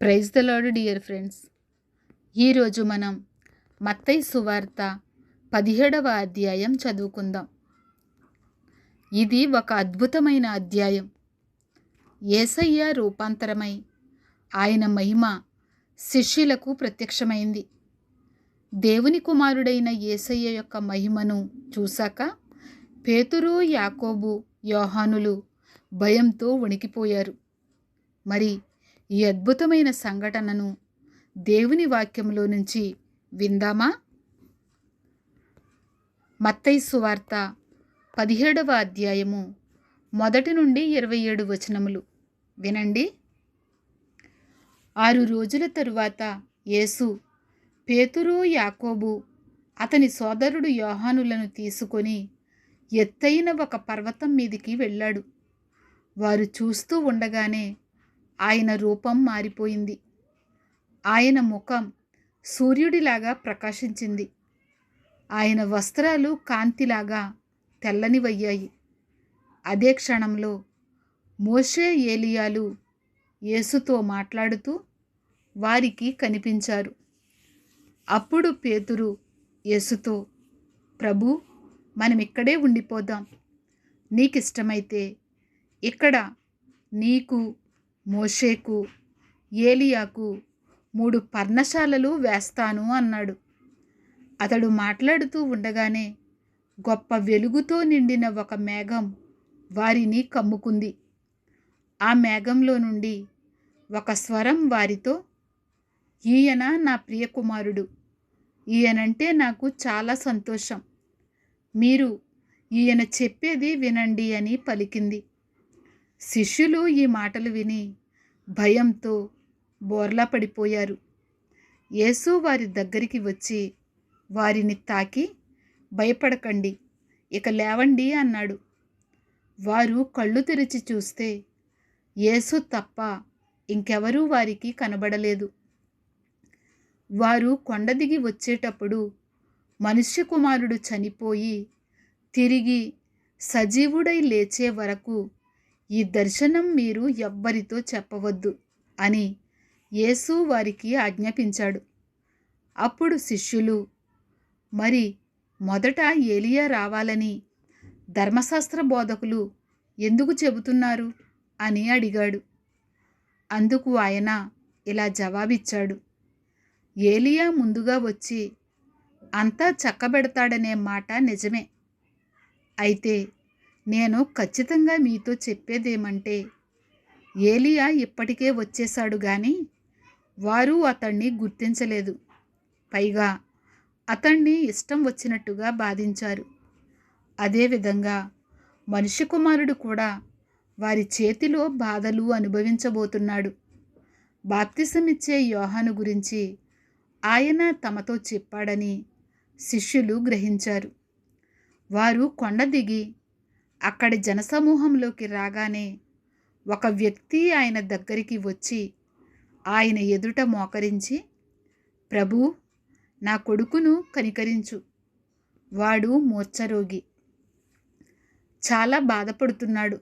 Praise the lord dear friends. ఈరోజు మనం మత్తై సువార్త పదిహేడవ అధ్యాయం చదువుకుందాం. ఇది ఒక అద్భుతమైన అధ్యాయం. ఏసయ్య రూపాంతరమై ఆయన మహిమ శిష్యులకు ప్రత్యక్షమైంది. దేవుని కుమారుడైన ఏసయ్య యొక్క మహిమను చూశాక పేతురు యాకోబు యోహానులు భయంతో వణికిపోయారు. మరి ఈ అద్భుతమైన సంఘటనను దేవుని వాక్యంలో నుంచి విందామా? మత్తయి సువార్త పదిహేడవ అధ్యాయము మొదటి నుండి ఇరవై ఏడు వచనములు. వినండి. ఆరు రోజుల తరువాత యేసు పేతురు యాకోబు అతని సోదరుడు యోహానులను తీసుకొని ఎత్తైన ఒక పర్వతం మీదికి వెళ్ళాడు. వారు చూస్తూ ఉండగానే ఆయన రూపం మారిపోయింది. ఆయన ముఖం సూర్యుడిలాగా ప్రకాశించింది. ఆయన వస్త్రాలు కాంతిలాగా తెల్లనివయ్యాయి. అదే క్షణంలో మోషే ఏలియాలు యేసుతో మాట్లాడుతూ వారికి కనిపించారు. అప్పుడు పేతురు యేసుతో ప్రభు మనం ఇక్కడే ఉండిపోదాం. నీకిష్టమైతే ఇక్కడ నీకు మోషేకు ఏలియాకు మూడు పర్ణశాలలు వేస్తాను అన్నాడు. అతడు మాట్లాడుతూ ఉండగానే గొప్ప వెలుగుతో నిండిన ఒక మేఘం వారిని కమ్ముకుంది. ఆ మేఘంలో నుండి ఒక స్వరం వారితో ఈయన నా ప్రియకుమారుడు ఈయనంటే నాకు చాలా సంతోషం. మీరు ఈయన చెప్పేది వినండి అని పలికింది. శిష్యులు ఈ మాటలు విని భయంతో బోర్లా పడిపోయారు. యేసు వారి దగ్గరికి వచ్చి వారిని తాకి భయపడకండి ఇక లేవండి అన్నాడు. వారు కళ్ళు తెరిచి చూస్తే యేసు తప్ప ఇంకెవరూ వారికి కనబడలేదు. వారు కొండ దిగి వచ్చేటప్పుడు మనుష్య కుమారుడు చనిపోయి తిరిగి సజీవుడై లేచే వరకు ఈ దర్శనం మీరు ఎవ్వరితో చెప్పవద్దు అని యేసు వారికి ఆజ్ఞాపించాడు. అప్పుడు శిష్యులు మరి మొదట ఏలియా రావాలని ధర్మశాస్త్ర బోధకులు ఎందుకు చెబుతున్నారు అని అడిగాడు. అందుకు ఆయన ఇలా జవాబిచ్చాడు. ఏలియా ముందుగా వచ్చి అంతా చక్కబెడతాడనే మాట నిజమే. అయితే నేను ఖచ్చితంగా మీతో చెప్పేదేమంటే ఏలియా ఇప్పటికే వచ్చేశాడు కానీ వారు అతణ్ణి గుర్తించలేదు. పైగా అతన్ని ఇష్టం వచ్చినట్టుగా బాధించారు. అదేవిధంగా మనిషి కుమారుడు కూడా వారి చేతిలో బాధలు అనుభవించబోతున్నాడు. బాప్తిసమిచ్చే యోహాను గురించి ఆయన తమతో చెప్పాడని శిష్యులు గ్రహించారు. వారు కొండ దిగి అక్కడి జనసమూహంలోకి రాగానే ఒక వ్యక్తి ఆయన దగ్గరికి వచ్చి ఆయన ఎదుట మోకరించి ప్రభు నా కొడుకును కనికరించు. వాడు మూర్ఛరోగి. చాలా బాధపడుతున్నాడు.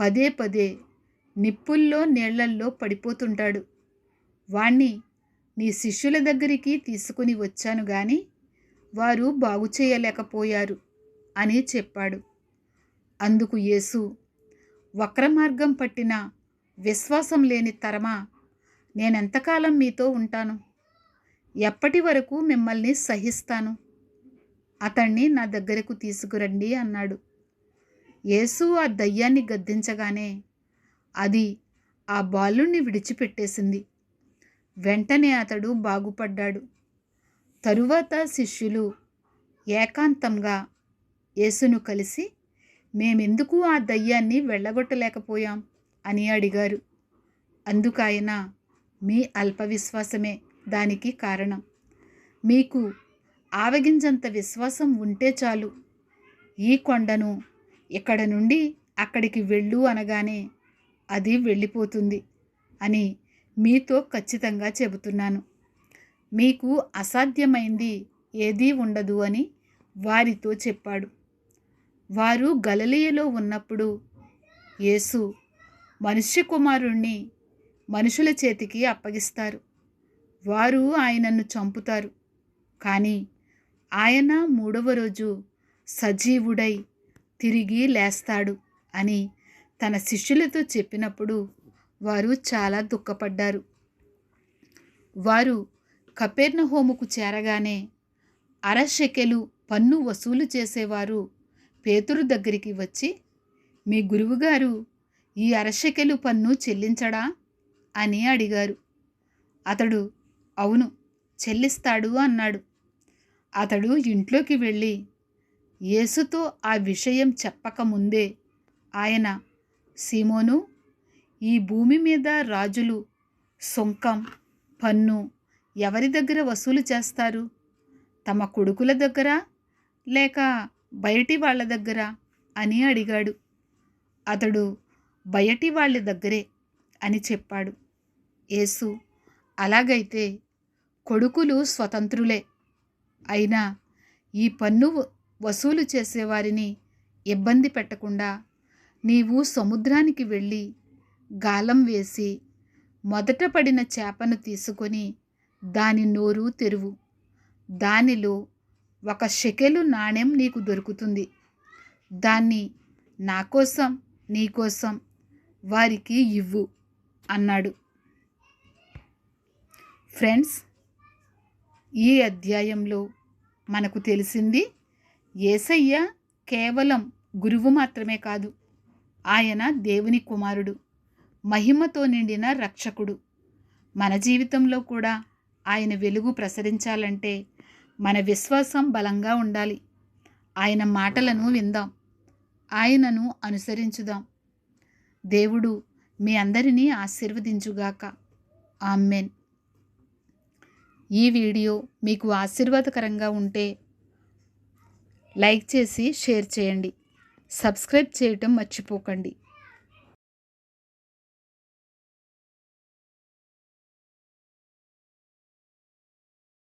పదే పదే నిప్పుల్లో నీళ్ళల్లో పడిపోతుంటాడు. వాణ్ణి నీ శిష్యుల దగ్గరికి తీసుకుని వచ్చాను గాని వారు బాగు చేయలేకపోయారు అని చెప్పాడు. అందుకు యేసు వక్రమార్గం పట్టిన విశ్వాసం లేని తరమా నేనెంతకాలం మీతో ఉంటాను? ఎప్పటి వరకు మిమ్మల్ని సహిస్తాను? అతన్ని నా దగ్గరకు తీసుకురండి అన్నాడు. యేసు ఆ దయ్యాన్ని గద్దించగానే అది ఆ బాలుణ్ణి విడిచిపెట్టేసింది. వెంటనే అతడు బాగుపడ్డాడు. తరువాత శిష్యులు ఏకాంతంగా యేసును కలిసి మేమెందుకు ఆ దయ్యాన్ని వెళ్ళగొట్టలేకపోయాం? అని అడిగారు. అందుకాయన మీ అల్ప విశ్వాసమే దానికి కారణం. మీకు ఆవగింజంత విశ్వాసం ఉంటే చాలు. ఈ కొండను ఇక్కడ నుండి అక్కడికి వెళ్ళు అనగానే అది వెళ్ళిపోతుంది అని మీతో ఖచ్చితంగా చెబుతున్నాను. మీకు అసాధ్యమైంది ఏదీ ఉండదు అని వారితో చెప్పాడు. వారు గలలియలో ఉన్నప్పుడు యేసు మనుష్య కుమారుణ్ణి మనుషుల చేతికి అప్పగిస్తారు. వారు ఆయనను చంపుతారు. కానీ ఆయన మూడవ రోజు సజీవుడై తిరిగి లేస్తాడు అని తన శిష్యులతో చెప్పినప్పుడు వారు చాలా దుఃఖపడ్డారు. వారు కపెర్నహోముకు చేరగానే అరశెకెలు పన్ను వసూలు చేసేవారు పేతురు దగ్గరికి వచ్చి మీ గురువుగారు ఈ అరశకెలు పన్ను చెల్లించడా? అని అడిగారు. అతడు అవును చెల్లిస్తాడు అన్నాడు. అతడు ఇంట్లోకి వెళ్ళి యేసుతో ఆ విషయం చెప్పకముందే ఆయన సీమోను ఈ భూమి మీద రాజులు సొంకం పన్ను ఎవరి దగ్గర వసూలు చేస్తారు? తమ కొడుకుల దగ్గర లేక బయటి వాళ్ళ దగ్గర అని అడిగాడు. అతడు బయటి వాళ్ళ దగ్గరే అని చెప్పాడు. యేసు అలాగైతే కొడుకులు స్వతంత్రులే. అయినా ఈ పన్ను వసూలు చేసేవారిని ఇబ్బంది పెట్టకుండా నీవు సముద్రానికి వెళ్ళి గాలం వేసి మొదట పడిన చేపను తీసుకొని దాని నోరు తెరువు. దానిలో ఒక షెకెలు నాణెం నీకు దొరుకుతుంది. దాన్ని నా కోసం నీ కోసం వారికి ఇవ్వు అన్నాడు. ఫ్రెండ్స్ ఈ అధ్యాయంలో మనకు తెలిసింది ఏసయ్య కేవలం గురువు మాత్రమే కాదు ఆయన దేవుని కుమారుడు మహిమతో నిండిన రక్షకుడు. మన జీవితంలో కూడా ఆయన వెలుగు ప్రసరించాలంటే మన విశ్వాసం బలంగా ఉండాలి. ఆయన మాటలను విందాం. ఆయనను అనుసరించుదాం. దేవుడు మీ అందరినీ ఆశీర్వదించుగాక. ఆమెన్. ఈ వీడియో మీకు ఆశీర్వాదకరంగా ఉంటే లైక్ చేసి షేర్ చేయండి. సబ్స్క్రైబ్ చేయటం మర్చిపోకండి.